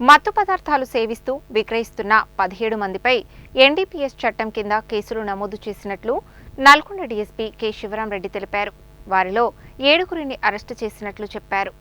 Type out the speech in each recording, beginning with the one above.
మత్తు పదార్థాలు సేవిస్తూ విక్రయిస్తున్న పదిహేడు మందిపై ఎన్డీపీఎస్ చట్టం కింద కేసులు నమోదు చేసినట్లు నల్గొండ డీఎస్పీ కె శివరామరెడ్డి తెలిపారు. వారిలో ఏడుగురిని అరెస్టు చేసినట్లు చెప్పారు.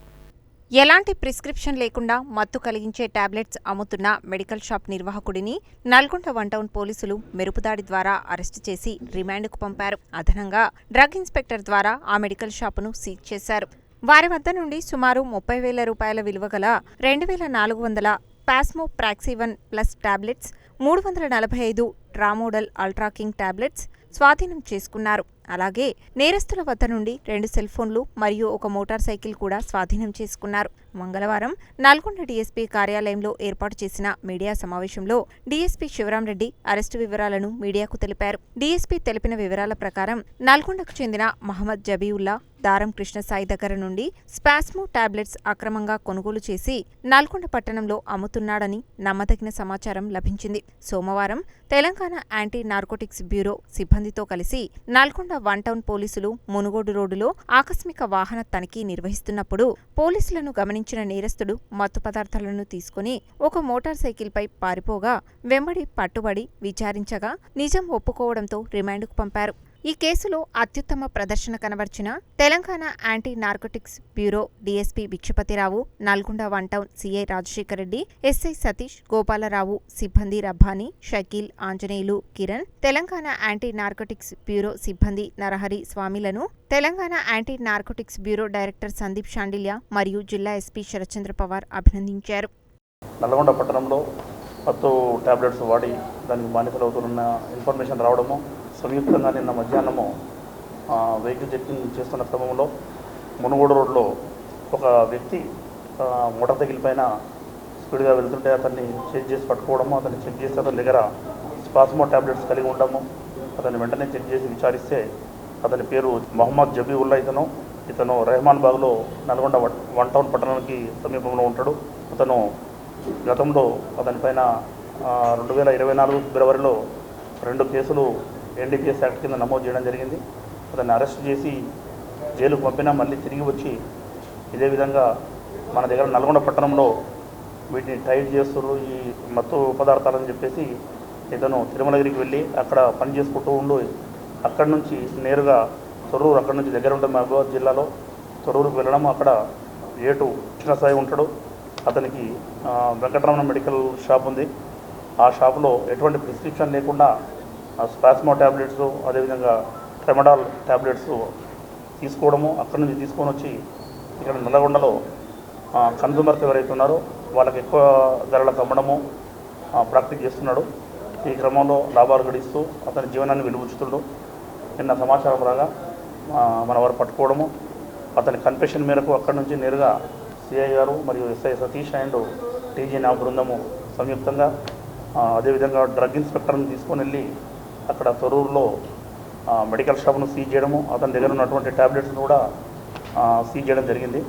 ఎలాంటి ప్రిస్క్రిప్షన్ లేకుండా మత్తు కలిగించే టాబ్లెట్స్ అమ్ముతున్న మెడికల్ షాప్ నిర్వాహకుడిని నల్గొండ వన్ టౌన్ పోలీసులు మెరుపుదాడి ద్వారా అరెస్టు చేసి రిమాండ్కు పంపారు. అదనంగా డ్రగ్ ఇన్స్పెక్టర్ ద్వారా ఆ మెడికల్ షాపును సీజ్ చేశారు. వారి వద్ద నుండి సుమారు ముప్పై వేల రూపాయల విలువ గల రెండు వేల నాలుగు వందల పాస్మో ప్రాక్సివన్ ప్లస్ టాబ్లెట్స్ మూడు వందల నలభై ఐదు ట్రామోడల్ అల్ట్రాకింగ్ టాబ్లెట్స్ స్వాధీనం చేసుకున్నారు. అలాగే నేరస్తుల వద్ద నుండి రెండు సెల్ ఫోన్లు మరియు ఒక మోటార్ సైకిల్ కూడా స్వాధీనం చేసుకున్నారు. మంగళవారం నల్గొండ డీఎస్పీ కార్యాలయంలో ఏర్పాటు చేసిన మీడియా సమావేశంలో డీఎస్పీ శివరాంరెడ్డి అరెస్టు వివరాలను మీడియాకు తెలిపారు. డీఎస్పీ తెలిపిన వివరాల ప్రకారం నల్గొండకు చెందిన మహమ్మద్ జబీవుల్లా దారం కృష్ణసాయి దగ్గర నుండి స్పాస్మో టాబ్లెట్స్ అక్రమంగా కొనుగోలు చేసి నల్గొండ పట్టణంలో అమ్ముతున్నాడని నమ్మదగిన సమాచారం లభించింది. సోమవారం తెలంగాణ యాంటీ నార్కోటిక్స్ బ్యూరో సిబ్బందితో కలిసి నల్గొండ వన్ టౌన్ పోలీసులు మునుగోడు రోడ్డులో ఆకస్మిక వాహన తనిఖీ నిర్వహిస్తున్నప్పుడు పోలీసులను గమనించిన నేరస్తుడు మత్తు పదార్థాలను తీసుకుని ఒక మోటార్ సైకిల్పై పారిపోగా వెంబడి పట్టుబడి విచారించగా నిజం ఒప్పుకోవడంతో రిమాండ్కు పంపారు. ఈ కేసులో అత్యుత్తమ ప్రదర్శన కనబర్చిన Telangana anti narcotics bureau DSP Bikshapathirao Nalgonda one town CI Rajasekhara Reddy SI Satish Gopalarao సిబ్బంది Rabbani Shakeel Anjaneyulu Kiran Telangana anti narcotics bureau సిబ్బంది Narahari స్వామిలను Telangana anti narcotics bureau director Sandeep Shandilya మరియు జిల్లా ఎస్పీ శరత్చంద్ర పవార్ అభినందించారు. నల్గొండ పట్టణంలో మత్తు tablets వాడి దానికి బానిసలవుతున్న information రావడము సంయుక్తంగా నిన్న మధ్యాహ్నము వెహికల్ చెక్కింగ్ చేస్తున్న క్రమంలో మునుగోడు రోడ్లో ఒక వ్యక్తి మోటార్ సైకిల్ పైన స్పీడ్గా వెళ్తుంటే అతన్ని చెక్ చేసి పట్టుకోవడము అతన్ని చెక్ చేసి అతని దగ్గర స్పాస్మో టాబ్లెట్స్ కలిగి ఉండము అతన్ని వెంటనే చెక్ చేసి విచారిస్తే అతని పేరు మొహమ్మద్ జబీవుల్లా ఇతను. ఇతను రెహమాన్ బాగ్లో నల్గొండ వన్- వన్ టౌన్ పట్టణానికి సమీపంలో ఉంటాడు. అతను గతంలో అతనిపైన రెండు వేల ఇరవై నాలుగు ఫిబ్రవరిలో రెండు కేసులు ఎన్డీపీఎస్ యాక్ట్ కింద నమోదు చేయడం జరిగింది. అతన్ని అరెస్ట్ చేసి జైలుకు పంపినా మళ్ళీ తిరిగి వచ్చి ఇదే విధంగా మన దగ్గర నల్గొండ పట్టణంలో వీటిని టైట్ చేస్తున్నారు ఈ మత్తు పదార్థాలని చెప్పేసి ఇతను తిరుమలగిరికి వెళ్ళి అక్కడ పని చేసుకుంటూ ఉండు అక్కడి నుంచి నేరుగా తొర్రూరు అక్కడి నుంచి దగ్గర ఉంటుంది మహబూబాద్ జిల్లాలో తొర్రూరుకు వెళ్ళడం అక్కడ ఏటు కృష్ణసాయి ఉంటాడు. అతనికి వెంకటరమణ మెడికల్ షాప్ ఉంది. ఆ షాపులో ఎటువంటి ప్రిస్క్రిప్షన్ లేకుండా స్పాస్మో ట్యాబ్లెట్స్ అదేవిధంగా ట్రెమడాల్ ట్యాబ్లెట్స్ తీసుకోవడము అక్కడి నుంచి తీసుకొని వచ్చి ఇక్కడ నల్లగొండలో కన్జ్యూమర్స్ ఎవరైతే ఉన్నారో వాళ్ళకి ఎక్కువ ధరలకు అమ్మడము ప్రాక్టీస్ చేస్తున్నాడు. ఈ క్రమంలో లాభాలు గడిస్తూ అతని జీవనాన్ని వెలుగుచుతుండు నిన్న సమాచారం రాగా మన వారు పట్టుకోవడము అతని కన్ఫెషన్ మేరకు అక్కడి నుంచి నేరుగా సిఐ గారు మరియు ఎస్ఐ సతీష్ అండ్ టీజీ నా బృందము సంయుక్తంగా అదేవిధంగా డ్రగ్ ఇన్స్పెక్టర్ని తీసుకొని వెళ్ళి అక్కడ తొరూరులో మెడికల్ షాప్ను సీజ్ చేయడము అతని దగ్గర ఉన్నటువంటి ట్యాబ్లెట్స్ను కూడా సీజ్ చేయడం జరిగింది.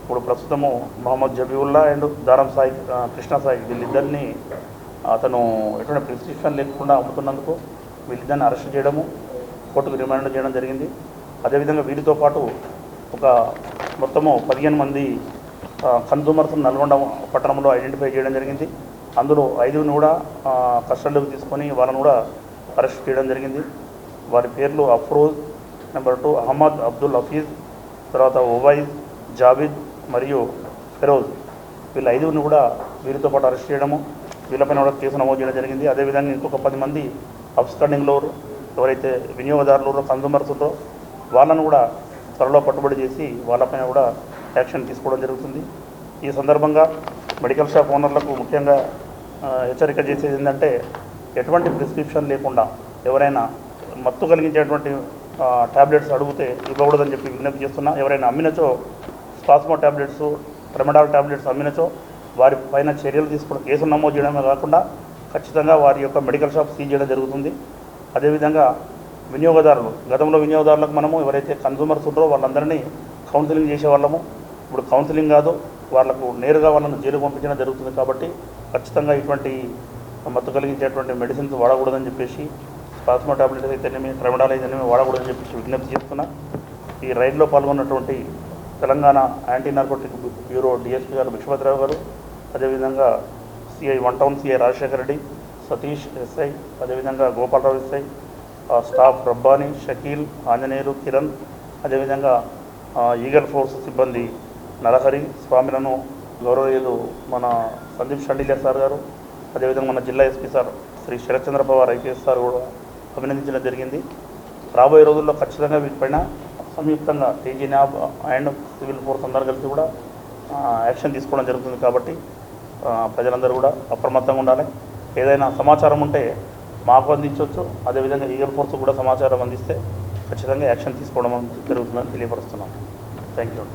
ఇప్పుడు ప్రస్తుతము మహమ్మద్ జబీవుల్లా అండ్ దారం సాయి కృష్ణ సాయి వీళ్ళిద్దరిని అతను ఎటువంటి ప్రిస్క్రిప్షన్ లేకుండా అమ్ముతున్నందుకు వీళ్ళిద్దరిని అరెస్ట్ చేయడము కోర్టుకు రిమాండ్ చేయడం జరిగింది. అదేవిధంగా వీరితో పాటు ఒక మొత్తము పదిహేను మంది కన్సూమర్స్ నల్గొండ పట్టణంలో ఐడెంటిఫై చేయడం జరిగింది. అందులో ఐదుగురిని కూడా కస్టడీలోకి తీసుకొని వాళ్ళని కూడా అరెస్ట్ చేయడం జరిగింది. వారి పేర్లు అఫ్రోజ్ నెంబర్ టూ అహ్మద్ అబ్దుల్ హఫీజ్ తర్వాత ఒవైజ్ జావిద్ మరియు ఫెరోజ్. వీళ్ళ ఐదుగురిని కూడా వీరితో పాటు అరెస్ట్ చేయడము వీళ్ళపైన కూడా కేసు నమోదు చేయడం జరిగింది. అదేవిధంగా ఇంకొక పది మంది అబ్స్కండింగ్లో ఎవరైతే వినియోగదారులు కన్సూమర్స్లో వాళ్ళను కూడా త్వరలో పట్టుబడి చేసి వాళ్ళపైన కూడా యాక్షన్ తీసుకోవడం జరుగుతుంది. ఈ సందర్భంగా మెడికల్ షాప్ ఓనర్లకు ముఖ్యంగా హెచ్చరిక చేసేది ఏంటంటే ఎటువంటి ప్రిస్క్రిప్షన్ లేకుండా ఎవరైనా మత్తు కలిగించేటువంటి ట్యాబ్లెట్స్ అడిగితే ఇవ్వకూడదని చెప్పి విజ్ఞప్తి చేస్తున్నా. ఎవరైనా అమ్మినచో స్పాస్మో ట్యాబ్లెట్స్ ట్రెమడాల్ ట్యాబ్లెట్స్ అమ్మినచో వారి పైన చర్యలు తీసుకుని కేసు నమోదు చేయడమే కాకుండా ఖచ్చితంగా వారి యొక్క మెడికల్ షాప్ సీజ్ చేయడం జరుగుతుంది. అదేవిధంగా వినియోగదారులు గతంలో వినియోగదారులకు మనము ఎవరైతే కన్జ్యూమర్స్ ఉంటారో వాళ్ళందరినీ కౌన్సిలింగ్ చేసే వాళ్ళము. ఇప్పుడు కౌన్సిలింగ్ కాదు వాళ్ళకు నేరుగా వాళ్ళను జైలు పంపించడం జరుగుతుంది కాబట్టి ఖచ్చితంగా ఇటువంటి మత్తు కలిగించేటువంటి మెడిసిన్స్ వాడకూడదని చెప్పేసి స్పాస్మో టాబ్లెట్స్ అయితేనేమి ట్రెమడాల్ అయితేనేమి వాడకూడదని చెప్పేసి విజ్ఞప్తి చేస్తున్నా. ఈ రైడ్లో పాల్గొన్నటువంటి Telangana anti narcotic bureau DSP గారు విశ్వభద్రరావు గారు అదేవిధంగా CI one town CI Rajasekhara Reddy Satish SI అదేవిధంగా గోపాలరావు ఎస్ఐ స్టాఫ్ రబ్బాని షకీల్ ఆంజనేయులు కిరణ్ అదేవిధంగా ఈగల్ ఫోర్స్ సిబ్బంది నరహరి స్వామిలను గౌరవయులు మన సందీప్ షండిలే సార్ గారు అదేవిధంగా మన జిల్లా SP sir Shri Sharatchandra Pawar IPS sir కూడా అభినందించడం జరిగింది. రాబోయే రోజుల్లో ఖచ్చితంగా వీటిపైన సంయుక్తంగా TG NAB and civil force అందరూ కలిసి కూడా యాక్షన్ తీసుకోవడం జరుగుతుంది కాబట్టి ప్రజలందరూ కూడా అప్రమత్తంగా ఉండాలి. ఏదైనా సమాచారం ఉంటే మాకు అందించవచ్చు. అదేవిధంగా ఈగల్ ఫోర్స్ కూడా సమాచారం అందిస్తే ఖచ్చితంగా యాక్షన్ తీసుకోవడం జరుగుతుందని తెలియపరుస్తున్నాం. Thank you